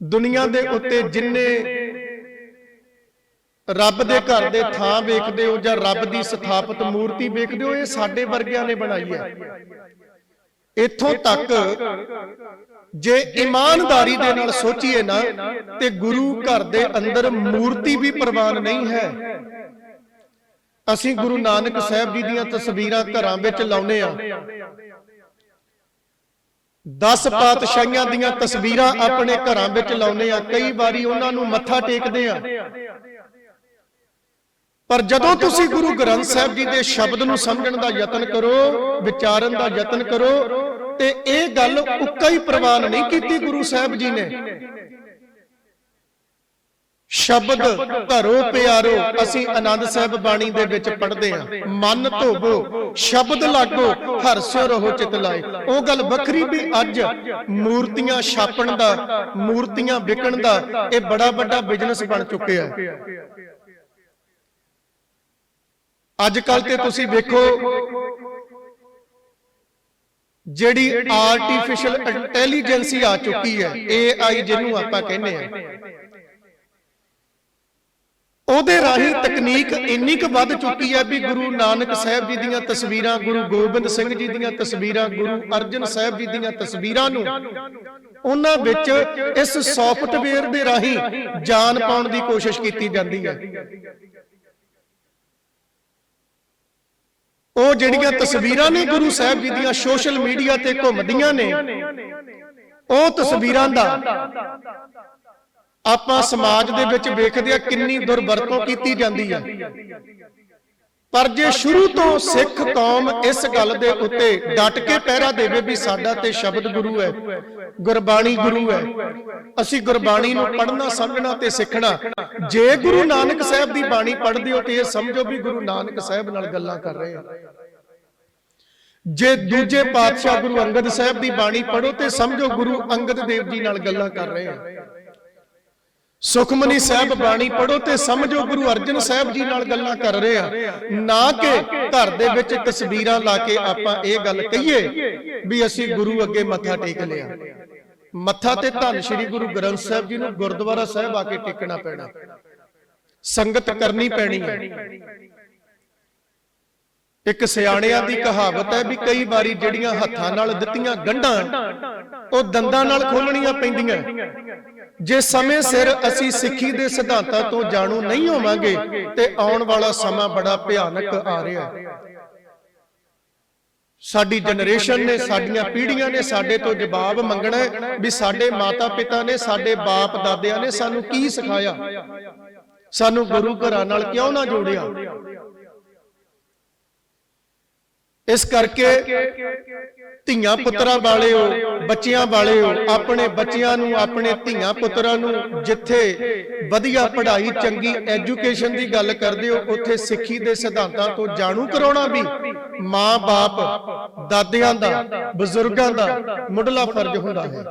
ਦੁਨੀਆ ਦੇ ਉੱਤੇ ਜਿੰਨੇ ਰੱਬ ਦੇ ਘਰ ਦੇ ਥਾਂ ਵੇਖਦੇ ਹੋ ਜਾਂ ਰੱਬ ਦੀ ਸਥਾਪਿਤ ਮੂਰਤੀ ਵੇਖਦੇ ਹੋ ਇਹ ਸਾਡੇ ਵਰਗਿਆਂ ਨੇ ਬਣਾਈ ਹੈ। ਇੱਥੋਂ ਤੱਕ ਜੇ ਇਮਾਨਦਾਰੀ ਦੇ ਨਾਲ ਸੋਚੀਏ ਨਾ ਤੇ ਗੁਰੂ ਘਰ ਦੇ ਅੰਦਰ ਮੂਰਤੀ ਵੀ ਪ੍ਰਵਾਨ ਨਹੀਂ ਹੈ। ਅਸੀਂ ਗੁਰੂ ਨਾਨਕ ਸਾਹਿਬ ਜੀ ਦੀਆਂ ਤਸਵੀਰਾਂ ਘਰਾਂ ਵਿੱਚ ਲਾਉਨੇ ਆ 10 ਪਾਤਸ਼ਾਹੀਆਂ ਦੀਆਂ ਤਸਵੀਰਾਂ ਆਪਣੇ ਘਰਾਂ ਵਿੱਚ ਲਾਉਨੇ ਆ ਕਈ ਵਾਰੀ ਉਹਨਾਂ ਨੂੰ ਮੱਥਾ ਟੇਕਦੇ ਆ ਪਰ ਜਦੋਂ ਤੁਸੀਂ ਗੁਰੂ ਗ੍ਰੰਥ ਸਾਹਿਬ ਜੀ ਦੇ ਸ਼ਬਦ ਨੂੰ ਸਮਝਣ ਦਾ ਯਤਨ ਕਰੋ ਵਿਚਾਰਨ ਦਾ ਯਤਨ ਕਰੋ ਤੇ ਇਹ ਗੱਲ ਉੱਕਾ ਹੀ ਪ੍ਰਵਾਨ ਨਹੀਂ ਕੀਤੀ ਗੁਰੂ ਸਾਹਿਬ ਜੀ ਨੇ। ਸ਼ਬਦ ਧਰੋ ਪਿਆਰੋ ਅਸੀਂ ਆਨੰਦ ਸਾਹਿਬ ਬਾਣੀ ਦੇ ਵਿੱਚ ਪੜ੍ਹਦੇ ਹਾਂ। ਮਨ ਧੋਵੋ ਸ਼ਬਦ ਲਾਗੋ ਹਰਸਿਓ ਰਹੋ ਚਿਤ ਲਾਏ। ਉਹ ਗੱਲ ਵੱਖਰੀ ਵੀ ਅੱਜ ਮੂਰਤੀਆਂ ਛਾਪਣ ਦਾ ਮੂਰਤੀਆਂ ਵਿਕਣ ਦਾ ਇਹ ਬੜਾ ਵੱਡਾ ਬਿਜ਼ਨਸ ਬਣ ਚੁੱਕਿਆ ਹੈ। ਅੱਜ ਕੱਲ ਤੇ ਤੁਸੀਂ ਵੇਖੋ ਜਿਹੜੀ ਆਰਟੀਫੀਸ਼ੀਅਲ ਇੰਟੈਲੀਜੈਂਸੀ ਆ ਚੁੱਕੀ ਹੈ AI ਜਿਹਨੂੰ ਆਪਾਂ ਕਹਿੰਦੇ ਆ ਉਹਦੇ ਰਾਹੀਂ ਤਕਨੀਕ ਇੰਨੀ ਕੁ ਵੱਧ ਚੁੱਕੀ ਹੈ ਵੀ ਗੁਰੂ ਨਾਨਕ ਸਾਹਿਬ ਜੀ ਦੀਆਂ ਤਸਵੀਰਾਂ, ਗੁਰੂ ਗੋਬਿੰਦ ਸਿੰਘ ਜੀ ਦੀਆਂ ਤਸਵੀਰਾਂ, ਗੁਰੂ ਅਰਜਨ ਸਾਹਿਬ ਜੀ ਦੀਆਂ ਤਸਵੀਰਾਂ ਨੂੰ ਉਹਨਾਂ ਵਿੱਚ ਇਸ ਸੌਫਟਵੇਅਰ ਦੇ ਰਾਹੀਂ ਜਾਨ ਪਾਉਣ ਦੀ ਕੋਸ਼ਿਸ਼ ਕੀਤੀ ਜਾਂਦੀ ਹੈ। ਉਹ ਜਿਹੜੀਆਂ ਤਸਵੀਰਾਂ ਨੇ ਗੁਰੂ ਸਾਹਿਬ ਜੀ ਦੀਆਂ ਸੋਸ਼ਲ ਮੀਡੀਆ ਤੇ ਘੁੰਮਦੀਆਂ ਨੇ, ਉਹ ਤਸਵੀਰਾਂ ਦਾ ਆਪਾਂ ਸਮਾਜ ਦੇ ਵਿੱਚ ਵੇਖਦੇ ਆ ਕਿੰਨੀ ਦੁਰਵਰਤੋਂ ਕੀਤੀ ਜਾਂਦੀ ਹੈ। ਪਰ ਜੇ ਸ਼ੁਰੂ ਤੋਂ ਸਿੱਖ ਕੌਮ ਇਸ ਗੱਲ ਦੇ ਉੱਤੇ ਡਟ ਕੇ ਪਹਿਰਾ ਦੇਵੇ ਵੀ ਸਾਡਾ ਤੇ ਸ਼ਬਦ ਗੁਰੂ ਹੈ, ਗੁਰਬਾਣੀ ਗੁਰੂ ਹੈ, ਅਸੀਂ ਗੁਰਬਾਣੀ ਨੂੰ ਪੜ੍ਹਨਾ, ਸਮਝਣਾ ਤੇ ਸਿੱਖਣਾ, ਜੇ ਗੁਰੂ ਨਾਨਕ ਸਾਹਿਬ ਦੀ ਬਾਣੀ ਪੜ੍ਹਦੇ ਹੋ ਤੇ ਇਹ ਸਮਝੋ ਵੀ ਗੁਰੂ ਨਾਨਕ ਸਾਹਿਬ ਨਾਲ ਗੱਲਾਂ ਕਰ ਰਹੇ ਆ। ਜੇ ਦੂਜੇ ਪਾਤਸ਼ਾਹ ਗੁਰੂ ਅੰਗਦ ਸਾਹਿਬ ਦੀ ਬਾਣੀ ਪੜ੍ਹੋ ਤੇ ਸਮਝੋ ਗੁਰੂ ਅੰਗਦ ਦੇਵ ਜੀ ਨਾਲ ਗੱਲਾਂ ਕਰ ਰਹੇ ਆ। ਸੁਖਮਨੀ ਸਾਹਿਬ ਬਾਣੀ ਪੜੋ ਤੇ ਸਮਝੋ ਗੁਰੂ ਅਰਜਨ ਸਾਹਿਬ ਜੀ ਨਾਲ ਗੱਲਾਂ ਕਰ ਰਹੇ ਆ। ਨਾ ਕਿ ਘਰ ਦੇ ਵਿੱਚ ਤਸਵੀਰਾਂ ਲਾ ਕੇ ਆਪਾਂ ਇਹ ਗੱਲ ਕਹੀਏ ਵੀ ਅਸੀਂ ਗੁਰੂ ਅੱਗੇ ਮੱਥਾ ਟੇਕ ਲਿਆ। ਮੱਥਾ ਤੇ ਧੰਨ ਸ਼੍ਰੀ ਗੁਰੂ ਗ੍ਰੰਥ ਸਾਹਿਬ ਜੀ ਨੂੰ ਗੁਰਦੁਆਰਾ ਸਾਹਿਬ ਆ ਕੇ ਟੇਕਣਾ ਪੈਣਾ। ਸੰਗਤ ਕਰਨੀ ਪੈਣੀ ਹੈ ਇੱਕ ਸਿਆਣਿਆਂ ਦੀ ਕਹਾਵਤ ਹੈ ਵੀ ਕਈ ਵਾਰੀ ਜਿਹੜੀਆਂ ਹੱਥਾਂ ਨਾਲ ਦਿੱਤੀਆਂ ਗੰਢਾਂ, ਉਹ ਦੰਦਾਂ ਨਾਲ ਖੋਲਣੀਆਂ ਪੈਂਦੀਆਂ। ਜੇ ਸਮੇਂ ਸਿਰ ਅਸੀਂ ਸਿੱਖੀ ਦੇ ਸਿਧਾਂਤਾਂ ਤੋਂ ਜਾਣੂ ਨਹੀਂ ਹੋਵਾਂਗੇ, ਤੇ ਆਉਣ ਵਾਲਾ ਸਮਾਂ ਬੜਾ ਭਿਆਨਕ ਆ ਰਿਹਾ ਹੈ। ਸਾਡੀ ਜਨਰੇਸ਼ਨ ਨੇ, ਸਾਡੀਆਂ ਪੀੜ੍ਹੀਆਂ ਨੇ ਸਾਡੇ ਤੋਂ ਜਵਾਬ ਮੰਗਣਾ ਹੈ ਵੀ ਸਾਡੇ ਮਾਤਾ ਪਿਤਾ ਨੇ, ਸਾਡੇ ਬਾਪ ਦਾਦਿਆਂ ਨੇ ਸਾਨੂੰ ਕੀ ਸਿਖਾਇਆ? ਸਾਨੂੰ ਗੁਰੂ ਘਰਾਂ ਨਾਲ ਕਿਉਂ ਨਾ ਜੋੜਿਆ? ਇਸ ਕਰਕੇ ਧੀਆਂ ਪੁੱਤਰਾਂ ਵਾਲੇ ਹੋ, ਬੱਚਿਆਂ ਵਾਲੇ ਹੋ, ਆਪਣੇ ਬੱਚਿਆਂ ਨੂੰ, ਆਪਣੇ ਧੀਆਂ ਪੁੱਤਰਾਂ ਨੂੰ ਜਿੱਥੇ ਵਧੀਆ ਪੜ੍ਹਾਈ, ਚੰਗੀ ਐਜੂਕੇਸ਼ਨ ਦੀ ਗੱਲ ਕਰਦੇ ਹੋ, ਉੱਥੇ ਸਿੱਖੀ ਦੇ ਸਿਧਾਂਤਾਂ ਤੋਂ ਜਾਣੂ ਕਰਾਉਣਾ ਵੀ ਮਾਂ-ਬਾਪ, ਦਾਦਿਆਂ ਦਾ, ਬਜ਼ੁਰਗਾਂ ਦਾ ਮੁੱਢਲਾ ਫਰਜ਼ ਹੁੰਦਾ ਹੈ।